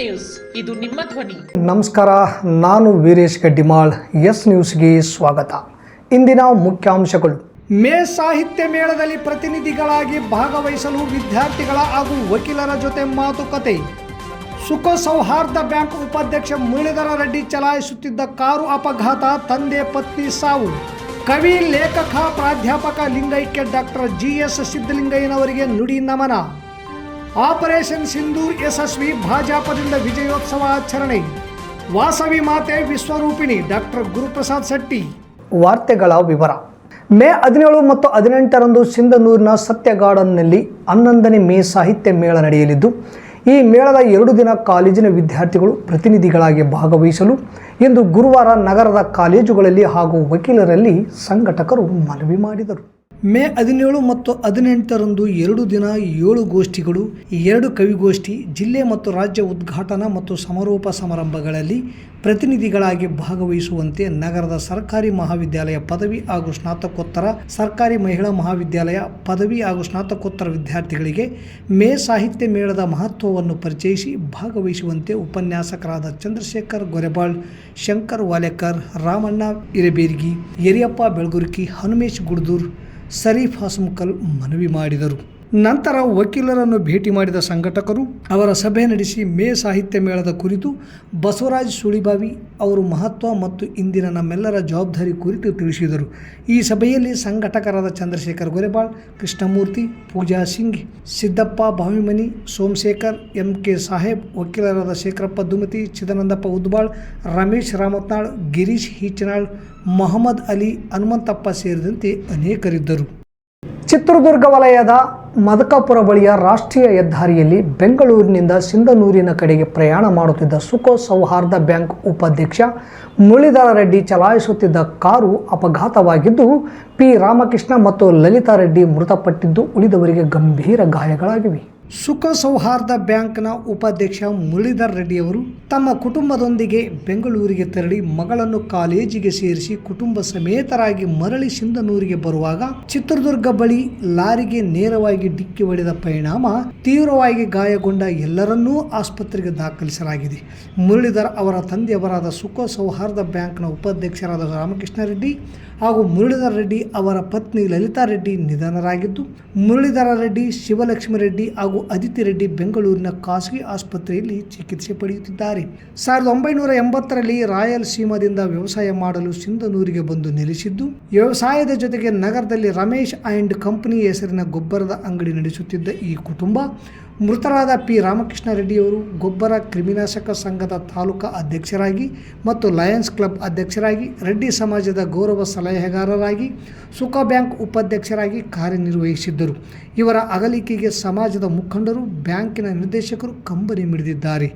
News. ಇದು ನಿಮ್ಮ ಧ್ವನಿ. ನಮಸ್ಕಾರ ನಾನು ವೀರೇಶ್ ಗಡ್ಡಿಮಾಳ್ ಎಸ್ ನ್ಯೂಸ್ಗೆ ಸ್ವಾಗತ. ಇಂದಿನ ಮುಖ್ಯಾಂಶಗಳು. ಮೇ ಸಾಹಿತ್ಯ ಮೇಳದಲ್ಲಿ ಪ್ರತಿನಿಧಿಗಳಾಗಿ ಭಾಗವಹಿಸಲು ವಿದ್ಯಾರ್ಥಿಗಳ ಹಾಗೂ ವಕೀಲರ ಜೊತೆ ಮಾತುಕತೆ. ಸುಖ ಸೌಹಾರ್ದ ಬ್ಯಾಂಕ್ ಉಪಾಧ್ಯಕ್ಷ ಮುರಳೀಧರ ರೆಡ್ಡಿ ಚಲಾಯಿಸುತ್ತಿದ್ದ ಕಾರು ಅಪಘಾತ ತಂದೆ ಪತ್ನಿ ಸಾವು. ಕವಿ ಲೇಖಕ ಪ್ರಾಧ್ಯಾಪಕ ಲಿಂಗೈಕ್ಯ ಡಾಕ್ಟರ್ ಜಿ ಎಸ್ ಸಿದ್ದಲಿಂಗಯ್ಯನವರಿಗೆ ನುಡಿ ನಮನ. ಆಪರೇಷನ್ ಸಿಂಧೂರ್ ಯಶಸ್ವಿ ಭಾಜಪದಿಂದ ವಿಜಯೋತ್ಸವ ಆಚರಣೆ. ವಾಸವಿ ಮಾತೆ ವಿಶ್ವರೂಪಿಣಿ ಡಾಕ್ಟರ್ ಗುರುಪ್ರಸಾದ್ ಶೆಟ್ಟಿ. ವಾರ್ತೆಗಳ ವಿವರ. ಮೇ ಹದಿನೇಳು ಮತ್ತು ಹದಿನೆಂಟರಂದು ಸಿಂಧನೂರಿನ ಸತ್ಯ ಗಾರ್ಡನ್ನಲ್ಲಿ ಹನ್ನೊಂದನೇ ಮೇ ಸಾಹಿತ್ಯ ಮೇಳ ನಡೆಯಲಿದ್ದು, ಈ ಮೇಳದ ಎರಡು ದಿನ ಕಾಲೇಜಿನ ವಿದ್ಯಾರ್ಥಿಗಳು ಪ್ರತಿನಿಧಿಗಳಾಗಿ ಭಾಗವಹಿಸಲು ಇಂದು ಗುರುವಾರ ನಗರದ ಕಾಲೇಜುಗಳಲ್ಲಿ ಹಾಗೂ ವಕೀಲರಲ್ಲಿ ಸಂಘಟಕರು ಮನವಿ ಮಾಡಿದರು. ಮೇ ಹದಿನೇಳು ಮತ್ತು ಹದಿನೆಂಟರಂದು ಎರಡು ದಿನ ಏಳು ಗೋಷ್ಠಿಗಳು, ಎರಡು ಕವಿಗೋಷ್ಠಿ, ಜಿಲ್ಲೆ ಮತ್ತು ರಾಜ್ಯ ಉದ್ಘಾಟನಾ ಮತ್ತು ಸಮಾರೋಪ ಸಮಾರಂಭಗಳಲ್ಲಿ ಪ್ರತಿನಿಧಿಗಳಾಗಿ ಭಾಗವಹಿಸುವಂತೆ ನಗರದ ಸರ್ಕಾರಿ ಮಹಾವಿದ್ಯಾಲಯ ಪದವಿ ಹಾಗೂ ಸ್ನಾತಕೋತ್ತರ, ಸರ್ಕಾರಿ ಮಹಿಳಾ ಮಹಾವಿದ್ಯಾಲಯ ಪದವಿ ಹಾಗೂ ಸ್ನಾತಕೋತ್ತರ ವಿದ್ಯಾರ್ಥಿಗಳಿಗೆ ಮೇ ಸಾಹಿತ್ಯ ಮೇಳದ ಮಹತ್ವವನ್ನು ಪರಿಚಯಿಸಿ ಭಾಗವಹಿಸುವಂತೆ ಉಪನ್ಯಾಸಕರಾದ ಚಂದ್ರಶೇಖರ್ ಗೊರೆಬಾಳ್, ಶಂಕರ್ ವಾಲೇಕರ್, ರಾಮಣ್ಣ ಇರಬೇರ್ಗಿ ಯರಿಯಪ್ಪ ಬೆಳಗುರ್ಕಿ, ಹನುಮೇಶ್ ಗುಡ್ದೂರ್ ಸರೀಫ್ ಹಸ್ಮುಕಲ್ ಮನವಿ ಮಾಡಿದರು. ನಂತರ ವಕೀಲರನ್ನು ಭೇಟಿ ಮಾಡಿದ ಸಂಘಟಕರು ಅವರ ಸಭೆ ನಡೆಸಿ ಮೇ ಸಾಹಿತ್ಯ ಮೇಳದ ಕುರಿತು ಬಸವರಾಜ್ ಸುಳಿಬಾವಿ ಅವರು ಮಹತ್ವ ಮತ್ತು ಇಂದಿನ ನಮ್ಮೆಲ್ಲರ ಜವಾಬ್ದಾರಿ ಕುರಿತು ತಿಳಿಸಿದರು. ಈ ಸಭೆಯಲ್ಲಿ ಸಂಘಟಕರಾದ ಚಂದ್ರಶೇಖರ್ ಗೊರೆಬಾಳ್, ಕೃಷ್ಣಮೂರ್ತಿ, ಪೂಜಾ ಸಿಂಗ್, ಸಿದ್ದಪ್ಪ ಭಾವಿಮನಿ, ಸೋಮಶೇಖರ್ ಎಂ ಕೆ ಸಾಹೇಬ್, ವಕೀಲರಾದ ಶೇಖರಪ್ಪ ದುಮತಿ, ಚಿದಾನಂದಪ್ಪ ಉದ್ಬಾಳ್, ರಮೇಶ್ ರಾಮತ್ನಾಳ್, ಗಿರೀಶ್ ಹೀಚನಾಳ್, ಮೊಹಮ್ಮದ್ ಅಲಿ ಹನುಮಂತಪ್ಪ ಸೇರಿದಂತೆ ಅನೇಕರಿದ್ದರು. ಚಿತ್ರದುರ್ಗ ವಲಯದ ಮದಕಾಪುರ ಬಳಿಯ ರಾಷ್ಟ್ರೀಯ ಹೆದ್ದಾರಿಯಲ್ಲಿ ಬೆಂಗಳೂರಿನಿಂದ ಸಿಂಧನೂರಿನ ಕಡೆಗೆ ಪ್ರಯಾಣ ಮಾಡುತ್ತಿದ್ದ ಸುಖೋ ಸೌಹಾರ್ದ ಬ್ಯಾಂಕ್ ಉಪಾಧ್ಯಕ್ಷ ಮುರಳೀಧರ ರೆಡ್ಡಿ ಚಲಾಯಿಸುತ್ತಿದ್ದ ಕಾರು ಅಪಘಾತವಾಗಿದ್ದು, ಪಿ ರಾಮಕೃಷ್ಣ ಮತ್ತು ಲಲಿತಾ ರೆಡ್ಡಿ ಮೃತಪಟ್ಟಿದ್ದು ಉಳಿದವರಿಗೆ ಗಂಭೀರ ಗಾಯಗಳಾಗಿವೆ. ಸುಖ ಸೌಹಾರ್ದ ಬ್ಯಾಂಕ್ನ ಉಪಾಧ್ಯಕ್ಷ ಮುರಳೀಧರ್ ರೆಡ್ಡಿಯವರು ತಮ್ಮ ಕುಟುಂಬದೊಂದಿಗೆ ಬೆಂಗಳೂರಿಗೆ ತೆರಳಿ ಮಗಳನ್ನು ಕಾಲೇಜಿಗೆ ಸೇರಿಸಿ ಕುಟುಂಬ ಸಮೇತರಾಗಿ ಮರಳಿ ಸಿಂಧನೂರಿಗೆ ಬರುವಾಗ ಚಿತ್ರದುರ್ಗ ಬಳಿ ಲಾರಿಗೆ ನೇರವಾಗಿ ಡಿಕ್ಕಿ ಹೊಡೆದ ಪರಿಣಾಮ ತೀವ್ರವಾಗಿ ಗಾಯಗೊಂಡ ಎಲ್ಲರನ್ನೂ ಆಸ್ಪತ್ರೆಗೆ ದಾಖಲಿಸಲಾಗಿದೆ. ಮುರಳೀಧರ್ ಅವರ ತಂದೆಯವರಾದ ಸುಖ ಸೌಹಾರ್ದ ಬ್ಯಾಂಕ್ನ ಉಪಾಧ್ಯಕ್ಷರಾದ ರಾಮಕೃಷ್ಣ ರೆಡ್ಡಿ ಹಾಗೂ ಮುರಳೀಧರ ರೆಡ್ಡಿ ಅವರ ಪತ್ನಿ ಲಲಿತಾ ರೆಡ್ಡಿ ನಿಧನರಾಗಿದ್ದು, ಮುರಳೀಧರ ರೆಡ್ಡಿ, ಶಿವಲಕ್ಷ್ಮಿ ರೆಡ್ಡಿ ಹಾಗೂ ಅದಿತಿ ರೆಡ್ಡಿ ಬೆಂಗಳೂರಿನ ಖಾಸಗಿ ಆಸ್ಪತ್ರೆಯಲ್ಲಿ ಚಿಕಿತ್ಸೆ ಪಡೆಯುತ್ತಿದ್ದಾರೆ. ಸಾವಿರದ ಒಂಬೈನೂರ ಎಂಬತ್ತರಲ್ಲಿ ರಾಯಲಸೀಮಾದಿಂದ ವ್ಯವಸಾಯ ಮಾಡಲು ಸಿಂಧನೂರಿಗೆ ಬಂದು ನೆಲೆಸಿದ್ದು, ವ್ಯವಸಾಯದ ಜೊತೆಗೆ ನಗರದಲ್ಲಿ ರಮೇಶ್ ಆ್ಯಂಡ್ ಕಂಪನಿ ಹೆಸರಿನ ಗೊಬ್ಬರದ ಅಂಗಡಿ ನಡೆಸುತ್ತಿದ್ದ ಈ ಕುಟುಂಬ ಮೃತರಾದ ಪಿ. ರಾಮಕೃಷ್ಣ ರೆಡ್ಡಿಯವರು ಗೊಬ್ಬರ ಕ್ರಿಮಿನಾಶಕ ಸಂಘದ ತಾಲೂಕಾ ಅಧ್ಯಕ್ಷರಾಗಿ ಮತ್ತು ಲಯನ್ಸ್ ಕ್ಲಬ್ ಅಧ್ಯಕ್ಷರಾಗಿ, ರೆಡ್ಡಿ ಸಮಾಜದ ಗೌರವ ಸಲಹೆಗಾರರಾಗಿ ಸುಖ ಬ್ಯಾಂಕ್ ಉಪಾಧ್ಯಕ್ಷರಾಗಿ ಕಾರ್ಯನಿರ್ವಹಿಸಿದ್ದರು. ಇವರ ಅಗಲಿಕೆಗೆ ಸಮಾಜದ ಮುಖಂಡರು, ಬ್ಯಾಂಕಿನ ನಿರ್ದೇಶಕರು ಕಂಬನಿ ಮಿಡಿದಿದ್ದಾರೆ.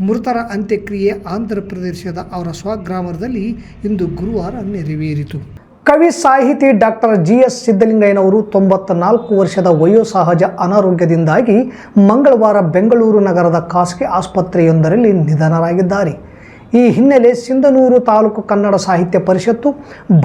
ಮೃತರ ಅಂತ್ಯಕ್ರಿಯೆ ಆಂಧ್ರ ಪ್ರದೇಶದ ಅವರ ಸ್ವಗ್ರಾಮದಲ್ಲಿ ಇಂದು ಗುರುವಾರ ನೆರವೇರಿತು. ಕವಿ ಸಾಹಿತಿ ಡಾಕ್ಟರ್ ಜಿ ಎಸ್ ಸಿದ್ದಲಿಂಗಯ್ಯನವರು ತೊಂಬತ್ತ ನಾಲ್ಕು ವರ್ಷದ ವಯೋಸಹಜ ಅನಾರೋಗ್ಯದಿಂದಾಗಿ ಮಂಗಳವಾರ ಬೆಂಗಳೂರು ನಗರದ ಖಾಸಗಿ ಆಸ್ಪತ್ರೆಯೊಂದರಲ್ಲಿ ನಿಧನರಾಗಿದ್ದಾರೆ. ಈ ಹಿನ್ನೆಲೆ ಸಿಂಧನೂರು ತಾಲೂಕು ಕನ್ನಡ ಸಾಹಿತ್ಯ ಪರಿಷತ್ತು,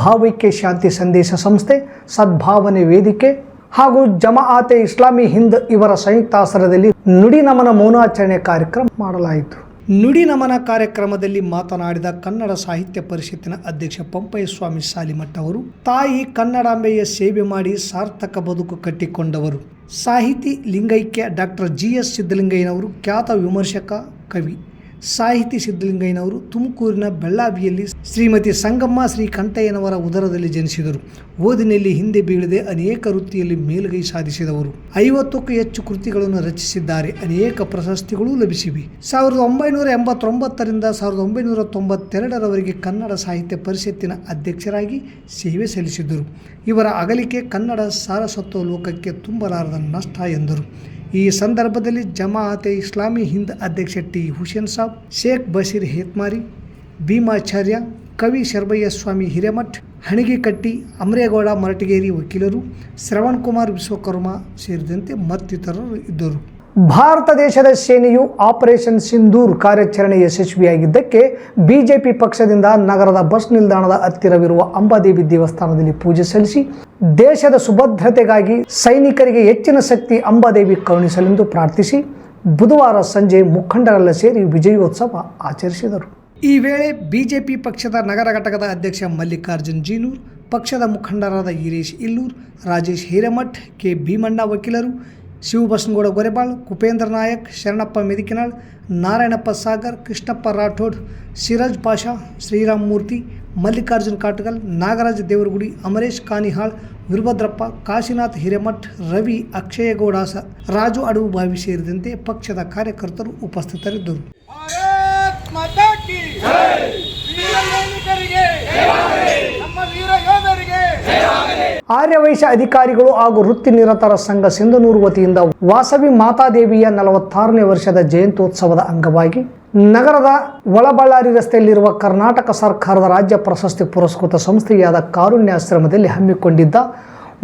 ಭಾವೈಕ್ಯ ಶಾಂತಿ ಸಂದೇಶ ಸಂಸ್ಥೆ, ಸದ್ಭಾವನೆ ವೇದಿಕೆ ಹಾಗೂ ಜಮಾಅತೆ ಇಸ್ಲಾಮಿ ಹಿಂದ್ ಇವರ ಸಂಯುಕ್ತಾಸರದಲ್ಲಿ ನುಡಿ ನಮನ ಮೌನಾಚರಣೆ ಕಾರ್ಯಕ್ರಮ ಮಾಡಲಾಯಿತು. ನುಡಿ ನಮನ ಕಾರ್ಯಕ್ರಮದಲ್ಲಿ ಮಾತನಾಡಿದ ಕನ್ನಡ ಸಾಹಿತ್ಯ ಪರಿಷತ್ತಿನ ಅಧ್ಯಕ್ಷ ಪಂಪಯ್ಯ ಸ್ವಾಮಿ ಸಾಲಿಮಠ್ ಅವರು, ತಾಯಿ ಕನ್ನಡಾಂಬೆಯ ಸೇವೆ ಮಾಡಿ ಸಾರ್ಥಕ ಬದುಕು ಕಟ್ಟಿಕೊಂಡವರು. ಸಾಹಿತಿ ಲಿಂಗೈಕ್ಯ ಡಾಕ್ಟರ್ ಜಿ ಎಸ್ ಸಿದ್ದಲಿಂಗಯ್ಯನವರು ಖ್ಯಾತ ವಿಮರ್ಶಕ, ಕವಿ. ಸಾಹಿತಿ ಸಿದ್ದಲಿಂಗಯ್ಯನವರು ತುಮಕೂರಿನ ಬೆಳ್ಳಾವಿಯಲ್ಲಿ ಶ್ರೀಮತಿ ಸಂಗಮ್ಮ ಶ್ರೀ ಕಂಠಯ್ಯನವರ ಉದರದಲ್ಲಿ ಜನಿಸಿದರು. ಓದಿನಲ್ಲಿ ಹಿಂದೆ ಬೀಳದೆ ಅನೇಕ ವೃತ್ತಿಯಲ್ಲಿ ಮೇಲುಗೈ ಸಾಧಿಸಿದವರು. ಐವತ್ತಕ್ಕೂ ಹೆಚ್ಚು ಕೃತಿಗಳನ್ನು ರಚಿಸಿದ್ದಾರೆ. ಅನೇಕ ಪ್ರಶಸ್ತಿಗಳೂ ಲಭಿಸಿವೆ. ಸಾವಿರದ ಒಂಬೈನೂರ ಎಂಬತ್ತೊಂಬತ್ತರಿಂದ ಸಾವಿರದ ಒಂಬೈನೂರ ತೊಂಬತ್ತೆರಡರವರೆಗೆ ಕನ್ನಡ ಸಾಹಿತ್ಯ ಪರಿಷತ್ತಿನ ಅಧ್ಯಕ್ಷರಾಗಿ ಸೇವೆ ಸಲ್ಲಿಸಿದ್ದರು. ಇವರ ಅಗಲಿಕೆ ಕನ್ನಡ ಸಾರಸತ್ವ ಲೋಕಕ್ಕೆ ತುಂಬಲಾರದ ನಷ್ಟ ಎಂದರು. ಈ ಸಂದರ್ಭದಲ್ಲಿ ಜಮಾಅತೆ ಇಸ್ಲಾಮಿ ಹಿಂದ್ ಅಧ್ಯಕ್ಷ ಟಿ. ಹುಸೇನ್ ಸಾಬ್, ಶೇಖ್ ಬಶೀರ್ ಹೇತ್ಮಾರಿ, ಭೀಮಾಚಾರ್ಯ ಕವಿ ಶರ್ಬಯ್ಯ ಸ್ವಾಮಿ ಹಿರೇಮಠ್ ಹಣಿಗೆಕಟ್ಟಿ ಅಮರೇಗೌಡ ಮರಟಗೇರಿ ವಕೀಲರು ಶ್ರವಣ್ ಕುಮಾರ್ ವಿಶ್ವಕರ್ಮ ಸೇರಿದಂತೆ ಮತ್ತಿತರರು ಇದ್ದರು. ಭಾರತ ದೇಶದ ಸೇನೆಯು ಆಪರೇಷನ್ ಸಿಂಧೂರ್ ಕಾರ್ಯಾಚರಣೆ ಯಶಸ್ವಿಯಾಗಿದ್ದಕ್ಕೆ ಬಿಜೆಪಿ ಪಕ್ಷದಿಂದ ನಗರದ ಬಸ್ ನಿಲ್ದಾಣದ ಹತ್ತಿರವಿರುವ ಅಂಬಾದೇವಿ ದೇವಸ್ಥಾನದಲ್ಲಿ ಪೂಜೆ ಸಲ್ಲಿಸಿ ದೇಶದ ಸುಭದ್ರತೆಗಾಗಿ ಸೈನಿಕರಿಗೆ ಹೆಚ್ಚಿನ ಶಕ್ತಿ ಅಂಬಾದೇವಿ ಕರುಣಿಸಲೆಂದು ಪ್ರಾರ್ಥಿಸಿ ಬುಧವಾರ ಸಂಜೆ ಮುಖಂಡರೆಲ್ಲ ಸೇರಿ ವಿಜಯೋತ್ಸವ ಆಚರಿಸಿದರು. ಈ ವೇಳೆ ಬಿಜೆಪಿ ಪಕ್ಷದ ನಗರ ಘಟಕದ ಅಧ್ಯಕ್ಷ ಮಲ್ಲಿಕಾರ್ಜುನ್ ಜೀನೂರ್, ಪಕ್ಷದ ಮುಖಂಡರಾದ ಹಿರೇಶ್ ಇಲ್ಲೂರ್, ರಾಜೇಶ್ ಹಿರೇಮಠ್, ಕೆ ಭೀಮಣ್ಣ ವಕೀಲರು, ಶಿವಬಸನಗೌಡ ಗೊರೆಬಾಳ್, ಕುಪೇಂದ್ರ ನಾಯಕ್, ಶರಣಪ್ಪ ಮೆದಿಕಿನಾಳ್, ನಾರಾಯಣಪ್ಪ ಸಾಗರ್, ಕೃಷ್ಣಪ್ಪ ರಾಠೋಡ್ ಸಿರಾಜ್ ಪಾಷಾ, ಶ್ರೀರಾಮ್ ಮೂರ್ತಿ, ಮಲ್ಲಿಕಾರ್ಜುನ್ ಕಾಟಗಲ್, ನಾಗರಾಜ್ ದೇವರಗುಡಿ, ಅಮರೇಶ್ ಕಾನಿಹಾಳ್ ವೀರಭದ್ರಪ್ಪ ಕಾಶಿನಾಥ್ ಹಿರೇಮಠ್ ರವಿ ಅಕ್ಷಯಗೌಡ ರಾಜು ಅಡವು ಬಾವಿ ಸೇರಿದಂತೆ ಪಕ್ಷದ ಕಾರ್ಯಕರ್ತರು ಉಪಸ್ಥಿತರಿದ್ದರು ಭಾರತ್ ಮಾತಾ ಕಿ ವೀರ ಸೈನಿಕರಿಗೆ ನಮ್ಮ ವೀರ ಯೋಧರಿಗೆ ಆರ್ಯವೈಶ್ಯ ಅಧಿಕಾರಿಗಳು ಹಾಗೂ ವೃತ್ತಿ ನಿರತರ ಸಂಘ ಸಿಂಧನೂರು ವತಿಯಿಂದ ವಾಸವಿ ಮಾತಾದೇವಿಯ ನಲವತ್ತಾರನೇ ವರ್ಷದ ಜಯಂತ್ಯೋತ್ಸವದ ಅಂಗವಾಗಿ ನಗರದ ಒಳಬಳ್ಳಾರಿ ರಸ್ತೆಯಲ್ಲಿರುವ ಕರ್ನಾಟಕ ಸರ್ಕಾರದ ರಾಜ್ಯ ಪ್ರಶಸ್ತಿ ಪುರಸ್ಕೃತ ಸಂಸ್ಥೆಯಾದ ಕಾರುಣ್ಯಾಶ್ರಮದಲ್ಲಿ ಹಮ್ಮಿಕೊಂಡಿದ್ದ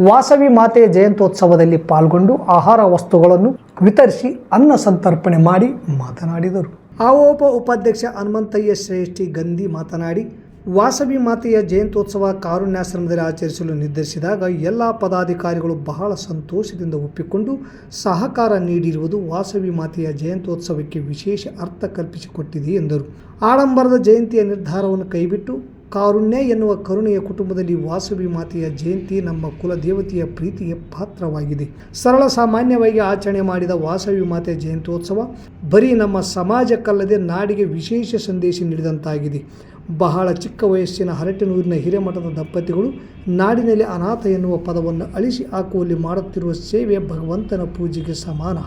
ವಾಸವಿ ಮಾತೆಯ ಜಯಂತ್ಯೋತ್ಸವದಲ್ಲಿ ಪಾಲ್ಗೊಂಡು ಆಹಾರ ವಸ್ತುಗಳನ್ನು ವಿತರಿಸಿ ಅನ್ನ ಸಂತರ್ಪಣೆ ಮಾಡಿ ಮಾತನಾಡಿದರು. ಆವೋಪ ಉಪಾಧ್ಯಕ್ಷ ಹನುಮಂತಯ್ಯ ಶ್ರೇಷ್ಠಿ ಗಂಧಿ ಮಾತನಾಡಿ ವಾಸವಿ ಮಾತೆಯ ಜಯಂತ್ಯೋತ್ಸವ ಕಾರುಣ್ಯಾಶ್ರಮದಲ್ಲಿ ಆಚರಿಸಲು ನಿರ್ಧರಿಸಿದಾಗ ಎಲ್ಲ ಪದಾಧಿಕಾರಿಗಳು ಬಹಳ ಸಂತೋಷದಿಂದ ಒಪ್ಪಿಕೊಂಡು ಸಹಕಾರ ನೀಡಿರುವುದು ವಾಸವಿ ಮಾತೆಯ ಜಯಂತ್ಯೋತ್ಸವಕ್ಕೆ ವಿಶೇಷ ಅರ್ಥ ಕಲ್ಪಿಸಿಕೊಟ್ಟಿದೆ ಎಂದರು. ಆಡಂಬರದ ಜಯಂತಿಯ ನಿರ್ಧಾರವನ್ನು ಕೈಬಿಟ್ಟು ಕಾರುಣ್ಯ ಎನ್ನುವ ಕರುಣೆಯ ಕುಟುಂಬದಲ್ಲಿ ವಾಸವಿ ಮಾತೆಯ ಜಯಂತಿ ನಮ್ಮ ಕುಲ ದೇವತೆಯ ಪ್ರೀತಿಗೆ ಪಾತ್ರವಾಗಿದೆ. ಸರಳ ಸಾಮಾನ್ಯವಾಗಿ ಆಚರಣೆ ಮಾಡಿದ ವಾಸವಿ ಮಾತೆಯ ಜಯಂತ್ಯೋತ್ಸವ ಬರೀ ನಮ್ಮ ಸಮಾಜಕ್ಕಲ್ಲದೆ ನಾಡಿಗೆ ವಿಶೇಷ ಸಂದೇಶ ನೀಡಿದಂತಾಗಿದೆ. ಬಹಳ ಚಿಕ್ಕ ವಯಸ್ಸಿನ ಹರಟೆನೂರಿನ ಹಿರೇಮಠದ ದಂಪತಿಗಳು ನಾಡಿನಲ್ಲಿ ಅನಾಥ ಎನ್ನುವ ಪದವನ್ನು ಅಳಿಸಿ ಹಾಕುವಲ್ಲಿ ಮಾಡುತ್ತಿರುವ ಸೇವೆ ಭಗವಂತನ ಪೂಜೆಗೆ ಸಮಾನ.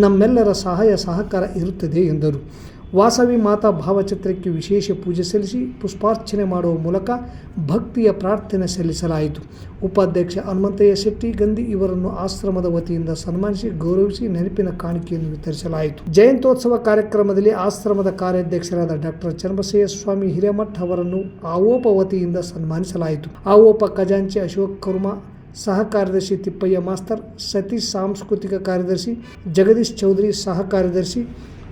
ನಮ್ಮೆಲ್ಲರ ಸಹಾಯ ಸಹಕಾರ ಇರುತ್ತದೆ ಎಂದರು. ವಾಸವಿ ಮಾತಾ ಭಾವಚಿತ್ರಕ್ಕೆ ವಿಶೇಷ ಪೂಜೆ ಸಲ್ಲಿಸಿ ಪುಷ್ಪಾರ್ಚನೆ ಮಾಡುವ ಮೂಲಕ ಭಕ್ತಿಯ ಪ್ರಾರ್ಥನೆ ಸಲ್ಲಿಸಲಾಯಿತು. ಉಪಾಧ್ಯಕ್ಷ ಹನುಮಂತಯ್ಯ ಶೆಟ್ಟಿ ಗಂಧಿ ಇವರನ್ನು ಆಶ್ರಮದ ವತಿಯಿಂದ ಸನ್ಮಾನಿಸಿ ಗೌರವಿಸಿ ನೆನಪಿನ ಕಾಣಿಕೆಯನ್ನು ವಿತರಿಸಲಾಯಿತು. ಜಯಂತೋತ್ಸವ ಕಾರ್ಯಕ್ರಮದಲ್ಲಿ ಆಶ್ರಮದ ಕಾರ್ಯಾಧ್ಯಕ್ಷರಾದ ಡಾಕ್ಟರ್ ಚನ್ನಬಸಯ್ಯ ಸ್ವಾಮಿ ಹಿರೇಮಠ್ ಅವರನ್ನು ಆವೋಪ ವತಿಯಿಂದ ಸನ್ಮಾನಿಸಲಾಯಿತು. ಆವೋಪ ಖಜಾಂಚಿ ಅಶೋಕ್ ಕುರ್ಮಾ ಸಹ ಕಾರ್ಯದರ್ಶಿ ತಿಪ್ಪಯ್ಯ ಮಾಸ್ತರ್, ಸತೀಶ್ ಸಾಂಸ್ಕೃತಿಕ ಕಾರ್ಯದರ್ಶಿ ಜಗದೀಶ್ ಚೌಧರಿ ಸಹ ಕಾರ್ಯದರ್ಶಿ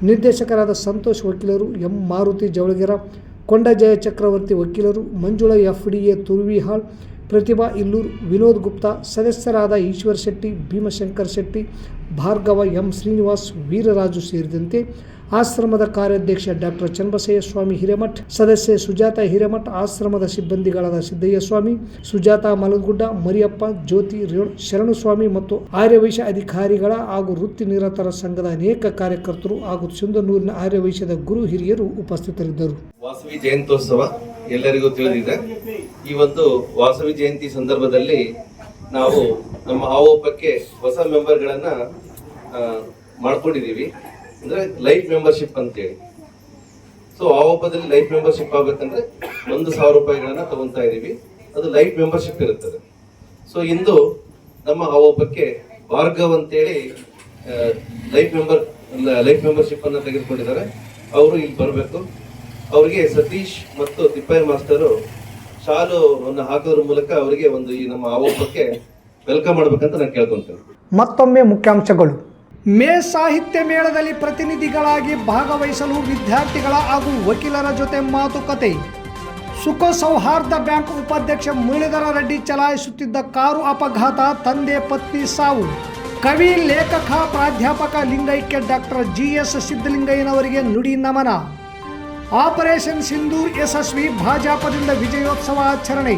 ನಿರ್ದೇಶಕರಾದ ಸಂತೋಷ್ ವಕೀಲರು, ಎಂ. ಮಾರುತಿ ಜವಳಗೆರ, ಕೊಂಡ ಜಯ ಚಕ್ರವರ್ತಿ ವಕೀಲರು, Manjula F D A Turvihal, Pratibha Illur Vinod Gupta, ಸದಸ್ಯರಾದ ಈಶ್ವರ್ ಶೆಟ್ಟಿ, ಭೀಮಶಂಕರ್ ಶೆಟ್ಟಿ, ಭಾರ್ಗವ ಎಂ. ಶ್ರೀನಿವಾಸ್, ವೀರರಾಜು ಸೇರಿದಂತೆ ಆಶ್ರಮದ ಕಾರ್ಯಾಧ್ಯಕ್ಷ ಡಾಕ್ಟರ್ ಚನ್ನಬಸಯ್ಯ ಸ್ವಾಮಿ ಹಿರೇಮಠ್, ಸದಸ್ಯೆ ಸುಜಾತ ಹಿರೇಮಠ್, ಆಶ್ರಮದ ಸಿಬ್ಬಂದಿಗಳಾದ ಸಿದ್ದಯ್ಯ ಸ್ವಾಮಿ, ಸುಜಾತ ಮಲಗುಡ್ಡ ಮರಿಯಪ್ಪ, ಜ್ಯೋತಿ ರೇಣು, ಶರಣಸ್ವಾಮಿ ಮತ್ತು ಆರ್ಯವೈಶ್ಯ ಅಧಿಕಾರಿಗಳ ಹಾಗೂ ವೃತ್ತಿ ನಿರತರ ಸಂಘದ ಅನೇಕ ಕಾರ್ಯಕರ್ತರು ಹಾಗೂ ಸಿಂಧನೂರಿನ ಆರ್ಯವೈಶ್ಯದ ಗುರು ಹಿರಿಯರು ಉಪಸ್ಥಿತರಿದ್ದರು. ವಾಸವಿ ಜಯಂತ್ಯೋತ್ಸವ ಎಲ್ಲರಿಗೂ ತಿಳಿದಿದೆ. ಈ ಒಂದು ವಾಸವಿ ಜಯಂತಿ ಸಂದರ್ಭದಲ್ಲಿ ನಾವು ನಮ್ಮ ಆವೋಪಕ್ಕೆ ಹೊಸ ಮೆಂಬರ್ಗಳನ್ನು ಮಾಡ್ಕೊಂಡಿದ್ದೀವಿ. ಅಂದ್ರೆ ಲೈಫ್ ಮೆಂಬರ್ಶಿಪ್ ಅಂತೇಳಿ. ಸೊ ಆವೋಪದಲ್ಲಿ ಲೈಫ್ ಮೆಂಬರ್ಶಿಪ್ ಆಗ್ಬೇಕಂದ್ರೆ ಒಂದು ಸಾವಿರ ರೂಪಾಯಿಗಳನ್ನ ತಗೊಂತಾ ಇದೀವಿ ಅದು ಲೈಫ್ ಮೆಂಬರ್ಶಿಪ್ ಇರುತ್ತದೆ. ಸೊ ಇಂದು ನಮ್ಮ ಆ ಒಬ್ಬಕ್ಕೆ ಭಾರ್ಗವ್ ಅಂತೇಳಿ ಲೈಫ್ ಮೆಂಬರ್ ಲೈಫ್ ಮೆಂಬರ್ಶಿಪ್ ಅನ್ನ ತೆಗೆದುಕೊಂಡಿದ್ದಾರೆ. ಅವರು ಇಲ್ಲಿ ಬರಬೇಕು. ಅವರಿಗೆ ಸತೀಶ್ ಮತ್ತು ತಿಪ್ಪಯ್ಯ ಮಾಸ್ತರು ಶಾಲು ಹಾಕೋದ್ರ ಮೂಲಕ ಅವರಿಗೆ ಒಂದು ಈ ನಮ್ಮ ಆವೋಪಕ್ಕೆ ವೆಲ್ಕಮ್ ಮಾಡ್ಬೇಕಂತ ನಾನು ಕೇಳ್ಕೊಂತೇನೆ. ಮತ್ತೊಮ್ಮೆ ಮುಖ್ಯಾಂಶಗಳು. ಮೇ ಸಾಹಿತ್ಯ ಮೇಳದಲ್ಲಿ ಪ್ರತಿನಿಧಿಗಳಾಗಿ ಭಾಗವಹಿಸಲು ವಿದ್ಯಾರ್ಥಿಗಳ ಹಾಗೂ ವಕೀಲರ ಜೊತೆ ಮಾತುಕತೆ. ಸುಖ ಸೌಹಾರ್ದ ಬ್ಯಾಂಕ್ ಉಪಾಧ್ಯಕ್ಷ ಮುರಳೀಧರ ರೆಡ್ಡಿ ಚಲಾಯಿಸುತ್ತಿದ್ದ ಕಾರು ಅಪಘಾತ, ತಂದೆ ಪತ್ನಿ ಸಾವು. ಕವಿ, ಲೇಖಕ, ಪ್ರಾಧ್ಯಾಪಕ ಲಿಂಗೈಕ್ಯ ಡಾಕ್ಟರ್ ಜಿ ಎಸ್ ಸಿದ್ದಲಿಂಗಯ್ಯನವರಿಗೆ ನುಡಿ ನಮನ. ಆಪರೇಷನ್ ಸಿಂಧೂರ್ ಯಶಸ್ವಿ, ಭಾಜಪದಿಂದ ವಿಜಯೋತ್ಸವ ಆಚರಣೆ.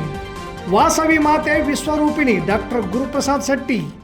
ವಾಸವಿ ಮಾತೆ ವಿಶ್ವರೂಪಿಣಿ, ಡಾಕ್ಟರ್ ಗುರುಪ್ರಸಾದ್ ಶೆಟ್ಟಿ.